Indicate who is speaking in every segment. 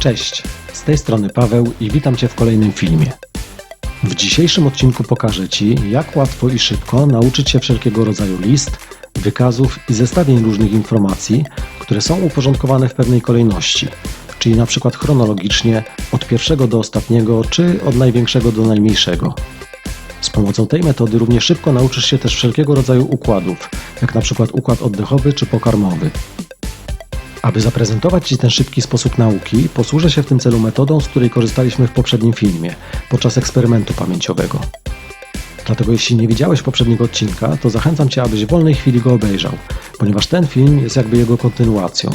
Speaker 1: Cześć, z tej strony Paweł i witam Cię w kolejnym filmie. W dzisiejszym odcinku pokażę Ci, jak łatwo i szybko nauczyć się wszelkiego rodzaju list, wykazów i zestawień różnych informacji, które są uporządkowane w pewnej kolejności, czyli na przykład chronologicznie od pierwszego do ostatniego, czy od największego do najmniejszego. Z pomocą tej metody równie szybko nauczysz się też wszelkiego rodzaju układów, jak na przykład układ oddechowy czy pokarmowy. Aby zaprezentować Ci ten szybki sposób nauki, posłużę się w tym celu metodą, z której korzystaliśmy w poprzednim filmie, podczas eksperymentu pamięciowego. Dlatego jeśli nie widziałeś poprzedniego odcinka, to zachęcam Cię, abyś w wolnej chwili go obejrzał, ponieważ ten film jest jakby jego kontynuacją.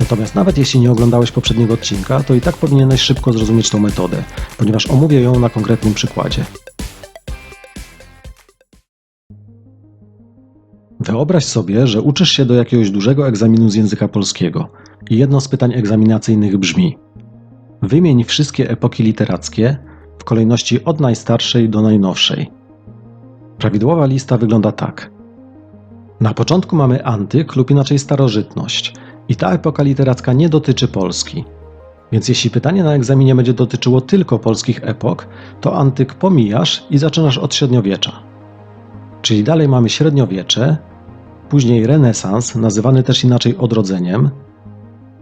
Speaker 1: Natomiast nawet jeśli nie oglądałeś poprzedniego odcinka, to i tak powinieneś szybko zrozumieć tą metodę, ponieważ omówię ją na konkretnym przykładzie. Wyobraź sobie, że uczysz się do jakiegoś dużego egzaminu z języka polskiego i jedno z pytań egzaminacyjnych brzmi: Wymień wszystkie epoki literackie w kolejności od najstarszej do najnowszej. Prawidłowa lista wygląda tak. Na początku mamy antyk lub inaczej starożytność i ta epoka literacka nie dotyczy Polski. Więc jeśli pytanie na egzaminie będzie dotyczyło tylko polskich epok, to antyk pomijasz i zaczynasz od średniowiecza. Czyli dalej mamy średniowiecze, później renesans, nazywany też inaczej odrodzeniem,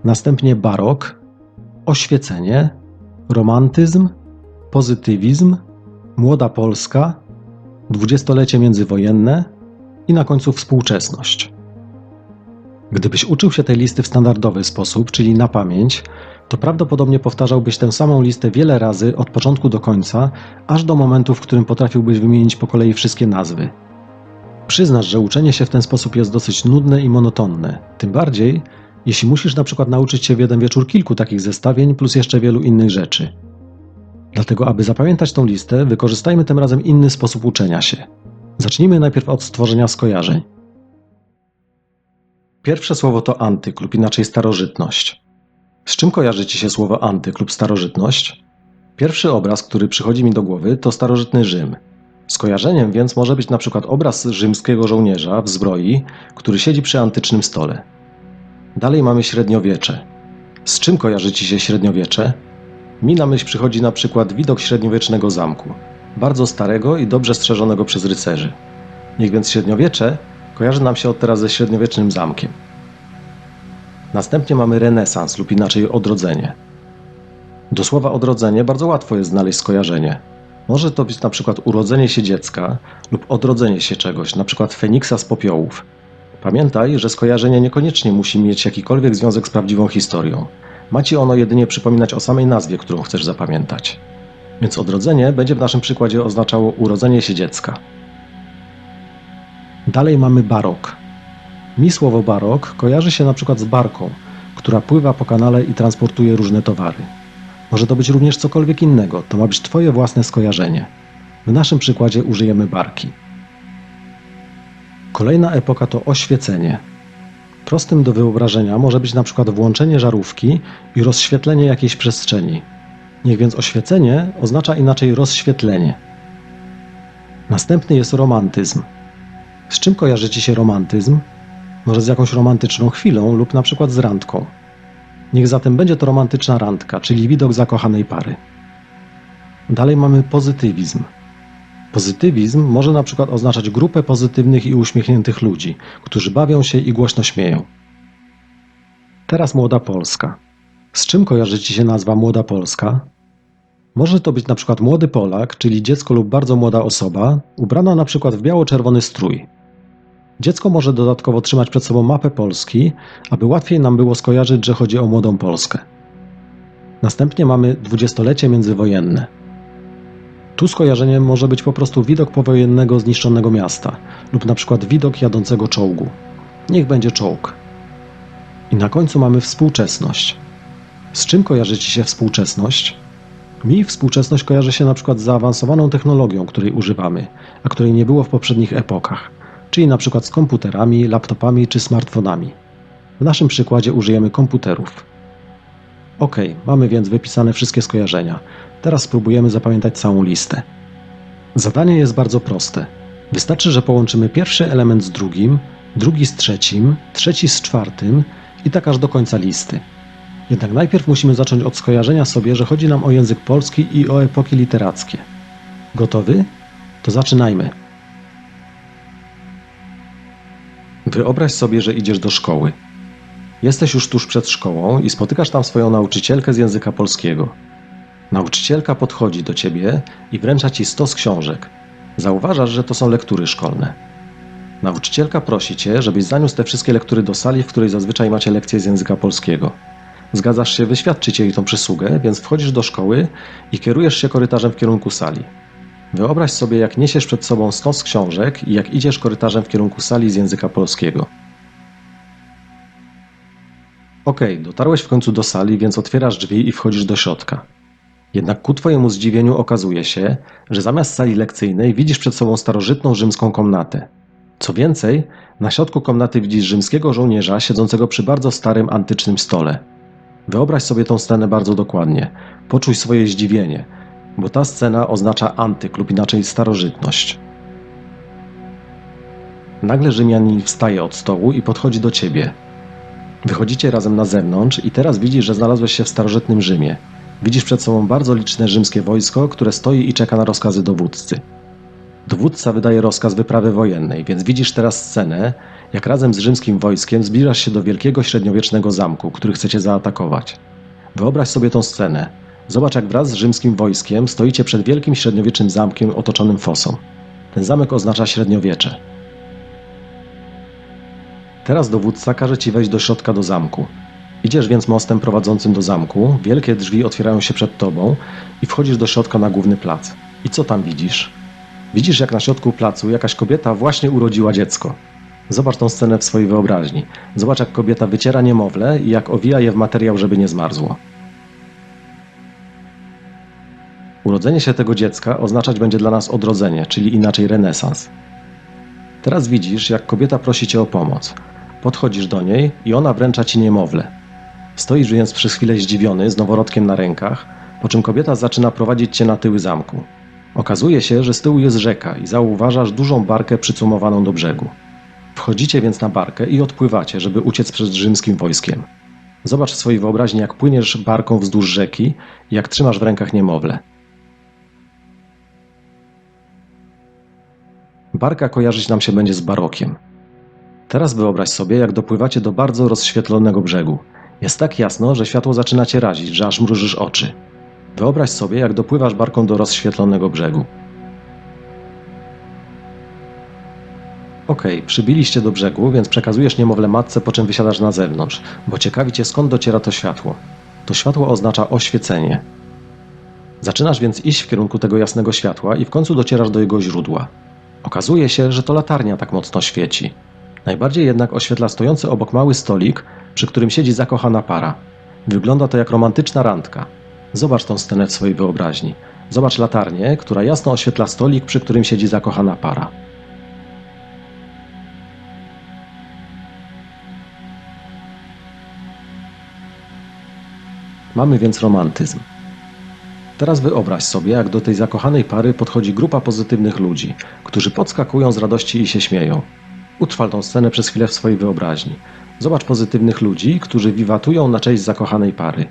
Speaker 1: następnie barok, oświecenie, romantyzm, pozytywizm, młoda Polska, dwudziestolecie międzywojenne i na końcu współczesność. Gdybyś uczył się tej listy w standardowy sposób, czyli na pamięć, to prawdopodobnie powtarzałbyś tę samą listę wiele razy od początku do końca, aż do momentu, w którym potrafiłbyś wymienić po kolei wszystkie nazwy. Przyznasz, że uczenie się w ten sposób jest dosyć nudne i monotonne. Tym bardziej, jeśli musisz na przykład nauczyć się w jeden wieczór kilku takich zestawień, plus jeszcze wielu innych rzeczy. Dlatego, aby zapamiętać tą listę, wykorzystajmy tym razem inny sposób uczenia się. Zacznijmy najpierw od stworzenia skojarzeń. Pierwsze słowo to antyk lub inaczej starożytność. Z czym kojarzy Ci się słowo antyk lub starożytność? Pierwszy obraz, który przychodzi mi do głowy, to starożytny Rzym. Skojarzeniem więc może być na przykład obraz rzymskiego żołnierza w zbroi, który siedzi przy antycznym stole. Dalej mamy średniowiecze. Z czym kojarzy Ci się średniowiecze? Mi na myśl przychodzi na przykład widok średniowiecznego zamku, bardzo starego i dobrze strzeżonego przez rycerzy. Niech więc średniowiecze kojarzy nam się od teraz ze średniowiecznym zamkiem. Następnie mamy renesans lub inaczej odrodzenie. Do słowa odrodzenie bardzo łatwo jest znaleźć skojarzenie. Może to być na przykład urodzenie się dziecka lub odrodzenie się czegoś, na przykład Feniksa z popiołów. Pamiętaj, że skojarzenie niekoniecznie musi mieć jakikolwiek związek z prawdziwą historią. Ma ci ono jedynie przypominać o samej nazwie, którą chcesz zapamiętać. Więc odrodzenie będzie w naszym przykładzie oznaczało urodzenie się dziecka. Dalej mamy barok. Mi słowo barok kojarzy się na przykład z barką, która pływa po kanale i transportuje różne towary. Może to być również cokolwiek innego, to ma być Twoje własne skojarzenie. W naszym przykładzie użyjemy barki. Kolejna epoka to oświecenie. Prostym do wyobrażenia może być na przykład włączenie żarówki i rozświetlenie jakiejś przestrzeni. Niech więc oświecenie oznacza inaczej rozświetlenie. Następny jest romantyzm. Z czym kojarzy Ci się romantyzm? Może z jakąś romantyczną chwilą lub na przykład z randką. Niech zatem będzie to romantyczna randka, czyli widok zakochanej pary. Dalej mamy pozytywizm. Pozytywizm może na przykład oznaczać grupę pozytywnych i uśmiechniętych ludzi, którzy bawią się i głośno śmieją. Teraz Młoda Polska. Z czym kojarzy Ci się nazwa Młoda Polska? Może to być na przykład młody Polak, czyli dziecko lub bardzo młoda osoba, ubrana na przykład w biało-czerwony strój. Dziecko może dodatkowo trzymać przed sobą mapę Polski, aby łatwiej nam było skojarzyć, że chodzi o młodą Polskę. Następnie mamy dwudziestolecie międzywojenne. Tu skojarzeniem może być po prostu widok powojennego zniszczonego miasta lub na przykład widok jadącego czołgu. Niech będzie czołg. I na końcu mamy współczesność. Z czym kojarzy Ci się współczesność? Mi współczesność kojarzy się na przykład z zaawansowaną technologią, której używamy, a której nie było w poprzednich epokach czyli na przykład z komputerami, laptopami czy smartfonami. W naszym przykładzie użyjemy komputerów. Ok, mamy więc wypisane wszystkie skojarzenia. Teraz spróbujemy zapamiętać całą listę. Zadanie jest bardzo proste. Wystarczy, że połączymy pierwszy element z drugim, drugi z trzecim, trzeci z czwartym i tak aż do końca listy. Jednak najpierw musimy zacząć od skojarzenia sobie, że chodzi nam o język polski i o epoki literackie. Gotowy? To zaczynajmy. Wyobraź sobie, że idziesz do szkoły. Jesteś już tuż przed szkołą i spotykasz tam swoją nauczycielkę z języka polskiego. Nauczycielka podchodzi do ciebie i wręcza ci stos książek. Zauważasz, że to są lektury szkolne. Nauczycielka prosi cię, żebyś zaniósł te wszystkie lektury do sali, w której zazwyczaj macie lekcje z języka polskiego. Zgadzasz się wyświadczyć jej tą przysługę, więc wchodzisz do szkoły i kierujesz się korytarzem w kierunku sali. Wyobraź sobie, jak niesiesz przed sobą stos książek i jak idziesz korytarzem w kierunku sali z języka polskiego. Okej, dotarłeś w końcu do sali, więc otwierasz drzwi i wchodzisz do środka. Jednak ku Twojemu zdziwieniu okazuje się, że zamiast sali lekcyjnej widzisz przed sobą starożytną rzymską komnatę. Co więcej, na środku komnaty widzisz rzymskiego żołnierza siedzącego przy bardzo starym antycznym stole. Wyobraź sobie tą scenę bardzo dokładnie. Poczuj swoje zdziwienie, bo ta scena oznacza antyk lub inaczej starożytność. Nagle Rzymianin wstaje od stołu i podchodzi do ciebie. Wychodzicie razem na zewnątrz i teraz widzisz, że znalazłeś się w starożytnym Rzymie. Widzisz przed sobą bardzo liczne rzymskie wojsko, które stoi i czeka na rozkazy dowódcy. Dowódca wydaje rozkaz wyprawy wojennej, więc widzisz teraz scenę, jak razem z rzymskim wojskiem zbliżasz się do wielkiego średniowiecznego zamku, który chcecie zaatakować. Wyobraź sobie tą scenę. Zobacz, jak wraz z rzymskim wojskiem stoicie przed wielkim średniowiecznym zamkiem otoczonym fosą. Ten zamek oznacza średniowiecze. Teraz dowódca każe ci wejść do środka do zamku. Idziesz więc mostem prowadzącym do zamku, wielkie drzwi otwierają się przed tobą i wchodzisz do środka na główny plac. I co tam widzisz? Widzisz, jak na środku placu jakaś kobieta właśnie urodziła dziecko. Zobacz tą scenę w swojej wyobraźni. Zobacz, jak kobieta wyciera niemowlę i jak owija je w materiał, żeby nie zmarzło. Urodzenie się tego dziecka oznaczać będzie dla nas odrodzenie, czyli inaczej renesans. Teraz widzisz, jak kobieta prosi cię o pomoc. Podchodzisz do niej i ona wręcza ci niemowlę. Stoisz więc przez chwilę zdziwiony, z noworodkiem na rękach, po czym kobieta zaczyna prowadzić cię na tyły zamku. Okazuje się, że z tyłu jest rzeka i zauważasz dużą barkę przycumowaną do brzegu. Wchodzicie więc na barkę i odpływacie, żeby uciec przed rzymskim wojskiem. Zobacz w swojej wyobraźni, jak płyniesz barką wzdłuż rzeki jak trzymasz w rękach niemowlę. Barka kojarzyć nam się będzie z barokiem. Teraz wyobraź sobie, jak dopływacie do bardzo rozświetlonego brzegu. Jest tak jasno, że światło zaczyna cię razić, że aż mrużysz oczy. Wyobraź sobie, jak dopływasz barką do rozświetlonego brzegu. Okej, przybiliście do brzegu, więc przekazujesz niemowlę matce, po czym wysiadasz na zewnątrz, bo ciekawi cię skąd dociera to światło. To światło oznacza oświecenie. Zaczynasz więc iść w kierunku tego jasnego światła i w końcu docierasz do jego źródła. Okazuje się, że to latarnia tak mocno świeci. Najbardziej jednak oświetla stojący obok mały stolik, przy którym siedzi zakochana para. Wygląda to jak romantyczna randka. Zobacz tą scenę w swojej wyobraźni. Zobacz latarnię, która jasno oświetla stolik, przy którym siedzi zakochana para. Mamy więc romantyzm. Teraz wyobraź sobie, jak do tej zakochanej pary podchodzi grupa pozytywnych ludzi, którzy podskakują z radości i się śmieją. Utrwal tą scenę przez chwilę w swojej wyobraźni. Zobacz pozytywnych ludzi, którzy wiwatują na cześć zakochanej pary.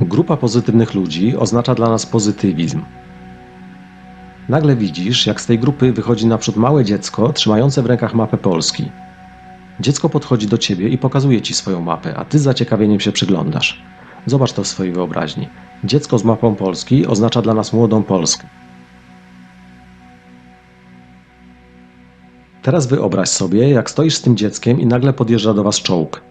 Speaker 1: Grupa pozytywnych ludzi oznacza dla nas pozytywizm. Nagle widzisz, jak z tej grupy wychodzi naprzód małe dziecko trzymające w rękach mapę Polski. Dziecko podchodzi do ciebie i pokazuje ci swoją mapę, a ty z zaciekawieniem się przyglądasz. Zobacz to w swojej wyobraźni. Dziecko z mapą Polski oznacza dla nas młodą Polskę. Teraz wyobraź sobie, jak stoisz z tym dzieckiem i nagle podjeżdża do was czołg.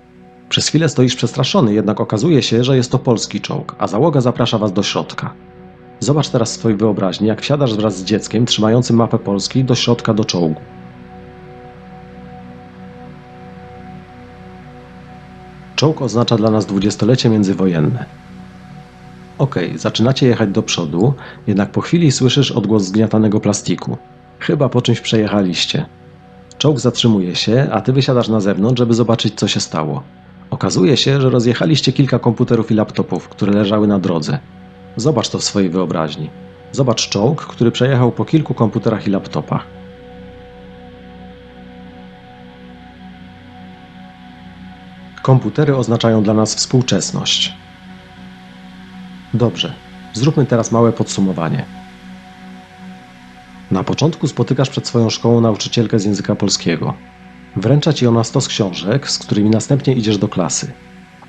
Speaker 1: Przez chwilę stoisz przestraszony, jednak okazuje się, że jest to polski czołg, a załoga zaprasza was do środka. Zobacz teraz w swojej wyobraźni, jak wsiadasz wraz z dzieckiem trzymającym mapę Polski do środka do czołgu. Czołg oznacza dla nas dwudziestolecie międzywojenne. Okej, zaczynacie jechać do przodu, jednak po chwili słyszysz odgłos zgniatanego plastiku. Chyba po czymś przejechaliście. Czołg zatrzymuje się, a ty wysiadasz na zewnątrz, żeby zobaczyć, co się stało. Okazuje się, że rozjechaliście kilka komputerów i laptopów, które leżały na drodze. Zobacz to w swojej wyobraźni. Zobacz czołg, który przejechał po kilku komputerach i laptopach. Komputery oznaczają dla nas współczesność. Dobrze, zróbmy teraz małe podsumowanie. Na początku spotykasz przed swoją szkołą nauczycielkę z języka polskiego. Wręcza ci ona stos książek, z którymi następnie idziesz do klasy.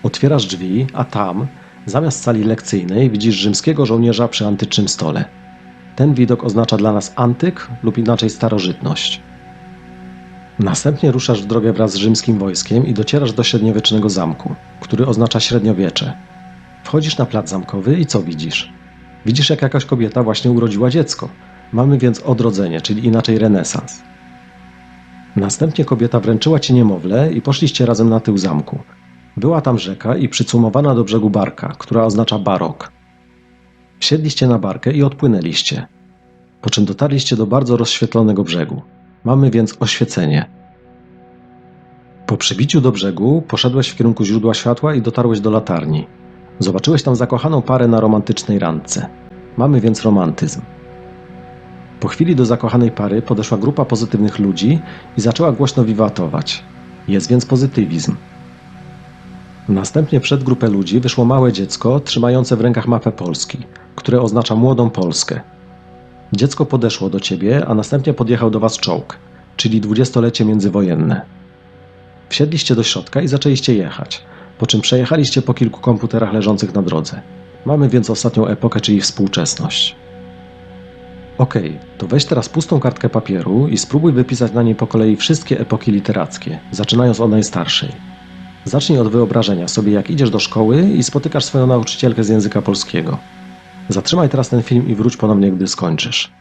Speaker 1: Otwierasz drzwi, a tam, zamiast sali lekcyjnej, widzisz rzymskiego żołnierza przy antycznym stole. Ten widok oznacza dla nas antyk lub inaczej starożytność. Następnie ruszasz w drogę wraz z rzymskim wojskiem i docierasz do średniowiecznego zamku, który oznacza średniowiecze. Wchodzisz na plac zamkowy i co widzisz? Widzisz, jak jakaś kobieta właśnie urodziła dziecko. Mamy więc odrodzenie, czyli inaczej renesans. Następnie kobieta wręczyła ci niemowlę i poszliście razem na tył zamku. Była tam rzeka i przycumowana do brzegu barka, która oznacza barok. Wsiedliście na barkę i odpłynęliście. Po czym dotarliście do bardzo rozświetlonego brzegu. Mamy więc oświecenie. Po przybiciu do brzegu poszedłeś w kierunku źródła światła i dotarłeś do latarni. Zobaczyłeś tam zakochaną parę na romantycznej randce. Mamy więc romantyzm. Po chwili do zakochanej pary podeszła grupa pozytywnych ludzi i zaczęła głośno wiwatować. Jest więc pozytywizm. Następnie przed grupę ludzi wyszło małe dziecko trzymające w rękach mapę Polski, które oznacza młodą Polskę. Dziecko podeszło do ciebie, a następnie podjechał do was czołg, czyli dwudziestolecie międzywojenne. Wsiedliście do środka i zaczęliście jechać, po czym przejechaliście po kilku komputerach leżących na drodze. Mamy więc ostatnią epokę, czyli współczesność. Okej, to weź teraz pustą kartkę papieru i spróbuj wypisać na niej po kolei wszystkie epoki literackie, zaczynając od najstarszej. Zacznij od wyobrażenia sobie, jak idziesz do szkoły i spotykasz swoją nauczycielkę z języka polskiego. Zatrzymaj teraz ten film i wróć ponownie, gdy skończysz.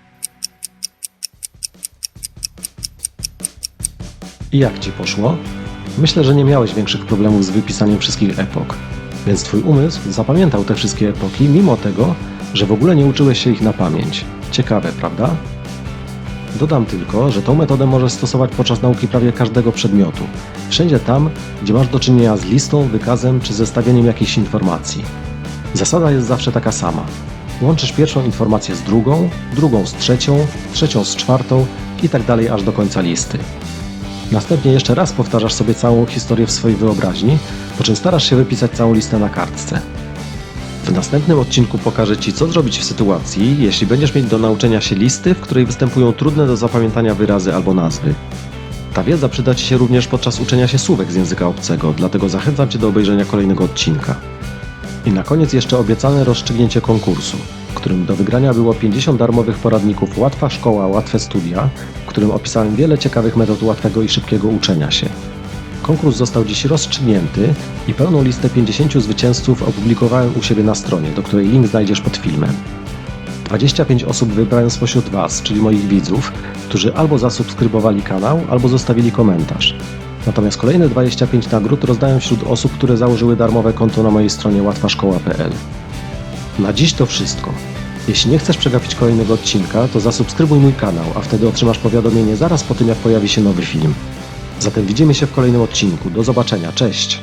Speaker 1: I jak ci poszło? Myślę, że nie miałeś większych problemów z wypisaniem wszystkich epok, więc twój umysł zapamiętał te wszystkie epoki, mimo tego, że w ogóle nie uczyłeś się ich na pamięć. Ciekawe, prawda? Dodam tylko, że tą metodę możesz stosować podczas nauki prawie każdego przedmiotu. Wszędzie tam, gdzie masz do czynienia z listą, wykazem czy zestawieniem jakichś informacji. Zasada jest zawsze taka sama. Łączysz pierwszą informację z drugą, drugą z trzecią, trzecią z czwartą i tak dalej aż do końca listy. Następnie jeszcze raz powtarzasz sobie całą historię w swojej wyobraźni, po czym starasz się wypisać całą listę na kartce. W następnym odcinku pokażę Ci, co zrobić w sytuacji, jeśli będziesz mieć do nauczenia się listy, w której występują trudne do zapamiętania wyrazy albo nazwy. Ta wiedza przyda Ci się również podczas uczenia się słówek z języka obcego, dlatego zachęcam Cię do obejrzenia kolejnego odcinka. I na koniec jeszcze obiecane rozstrzygnięcie konkursu, w którym do wygrania było 50 darmowych poradników Łatwa Szkoła, Łatwe Studia, w którym opisałem wiele ciekawych metod łatwego i szybkiego uczenia się. Konkurs został dziś rozstrzygnięty i pełną listę 50 zwycięzców opublikowałem u siebie na stronie, do której link znajdziesz pod filmem. 25 osób wybrałem spośród Was, czyli moich widzów, którzy albo zasubskrybowali kanał, albo zostawili komentarz. Natomiast kolejne 25 nagród rozdają wśród osób, które założyły darmowe konto na mojej stronie łatwaszkoła.pl. Na dziś to wszystko. Jeśli nie chcesz przegapić kolejnego odcinka, to zasubskrybuj mój kanał, a wtedy otrzymasz powiadomienie zaraz po tym, jak pojawi się nowy film. Zatem widzimy się w kolejnym odcinku. Do zobaczenia. Cześć!